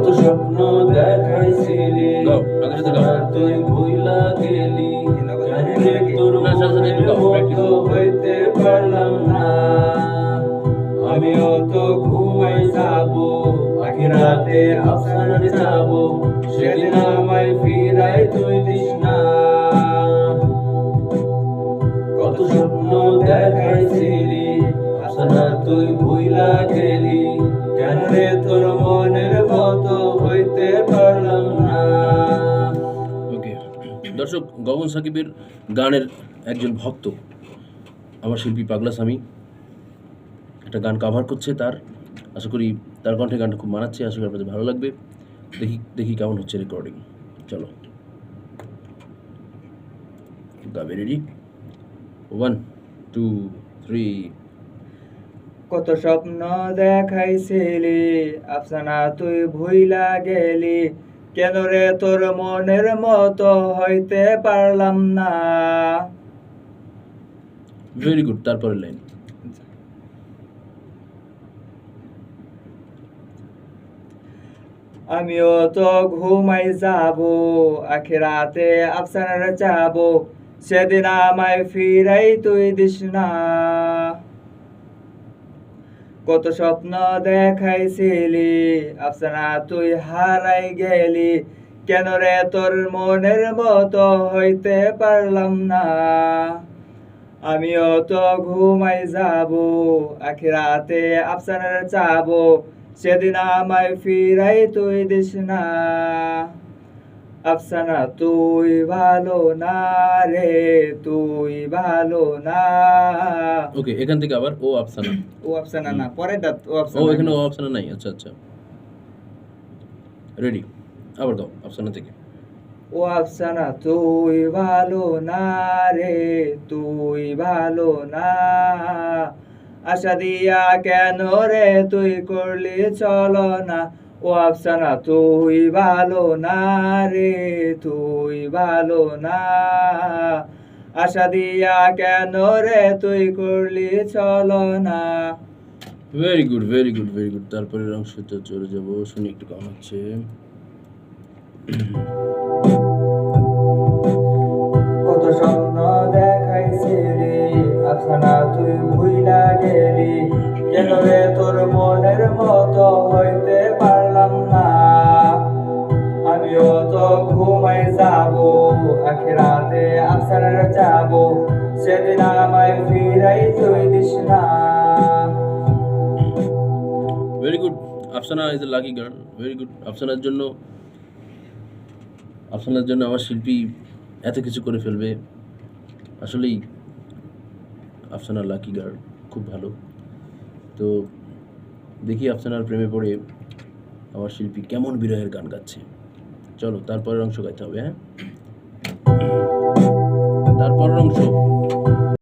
কত স্বপ্ন দেখাইছিলি? আগে তুই ভুইলা গেলি। তোর মতো হইতে পারলাম না। আমিও তো ঘুমাই যাব আখিরাতে আফসানার যাব। সেদিন আমায় ফিরাই তুই দিস না। কত স্বপ্ন দেখাইছিলি আফসানা তুই ভুইলা গেলি। ওকে। দর্শক, গগন সাকিবের গানের একজন ভক্ত, আমার শিল্পী পাগলা স্বামী, একটা গান কাভার করছে তার। আশা করি তার কণ্ঠে গানটা খুব মানাচ্ছে, আশা করি আপনাদের ভালো লাগবে। দেখি দেখি কেমন হচ্ছে রেকর্ডিং চলো। গাবে রেডি ওয়ান টু থ্রি কত স্বপ্ন দেখাইছিলি আফসানা তুই ভুইলা গেলি। কেন রে তোর মনের মতো হইতে পারলাম না? ভেরি গুড তারপরের লাইন আমিও তো ঘুমাই যাব আখিরাতে আফসানার যাব সেদিন আমায় ফিরাই তুই দিস না। কত স্বপ্ন দেখাইছিলি, আফসানা তুই হারাই গেলি। কেন রে তোর মনের মতো হইতে পারলাম না? আমিও তো ঘুমাই যাব, আখিরাতে আফসানার চাব। সেদিন আমায় ফিরাই তুই দিস না। আফসানা তুই ভালো না রে তুই ভালো না। ওকে এখান থেকে আবার ও আফসানা। ও আফসানা না পরেরটা ও ও আফসানা এখানে ও আফসানা নাই আচ্ছা আচ্ছা। রেডি আবার গাও আফসানা থেকে। ও আফসানা তুই ভালো না রে তুই ভালো না। আশা দিয়া কেন রে তুই করলি চলো না। ও আফসানা তুই ভালো না রে তুই ভালো না আশা দিয়া কেন রে তুই করলি চলো না very good very good very good তারপরের অংশটা চলে যাব। শুনি একটু কম হচ্ছে। কত স্বপ্ন দেখাইছি রে, আফসানা, তুই ভুইলা গেলি। কেন রে তোর মনের মতো very good Afsana is a lucky girl very good আফসানার জন্য আফসানার জন্য আমার শিল্পী এত কিছু করে ফেলবে। আসলেই আফসানা লাকি গার্ল খুব ভালো। তো দেখি আফসানার প্রেমে পড়ে আমার শিল্পী কেমন বিরহের গান গাচ্ছে। চলো তারপরের অংশ গাইতে হবে হ্যাঁ? তারপরের অংশ।